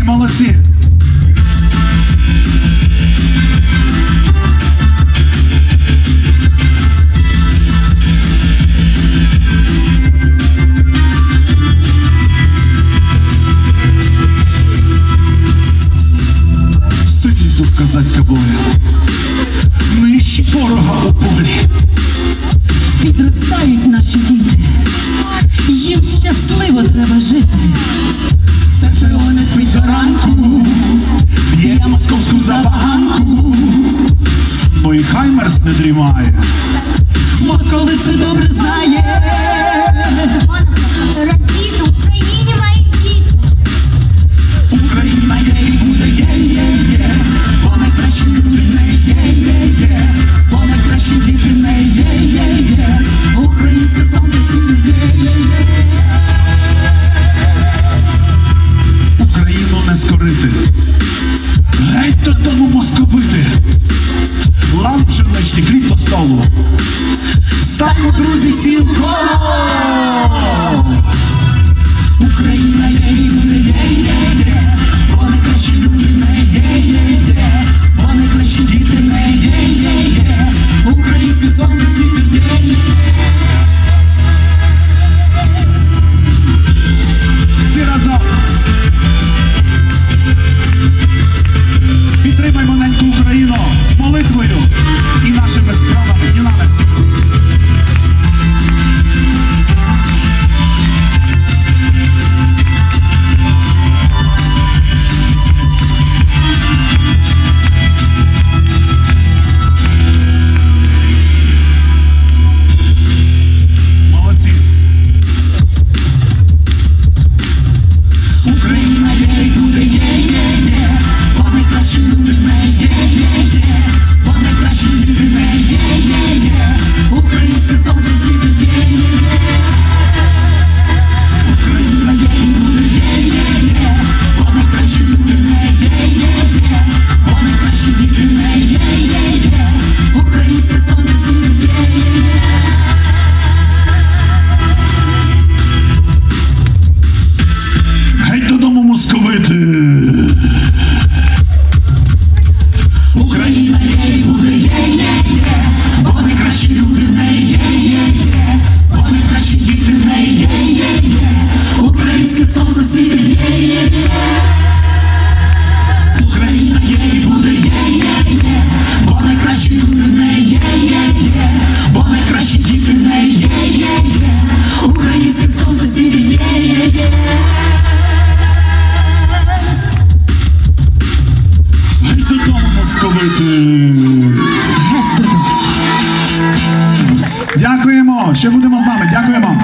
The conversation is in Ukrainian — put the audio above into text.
молодці, молодці. Тут казацька воля, нижче ворога у полі. Підростають наші діти, їм щасливо треба жити. і Хаймерс не дрімає. Москович все добре знає. столу. Стаймо, друзі, сім коло! Ще будемо з вами. Дякуємо.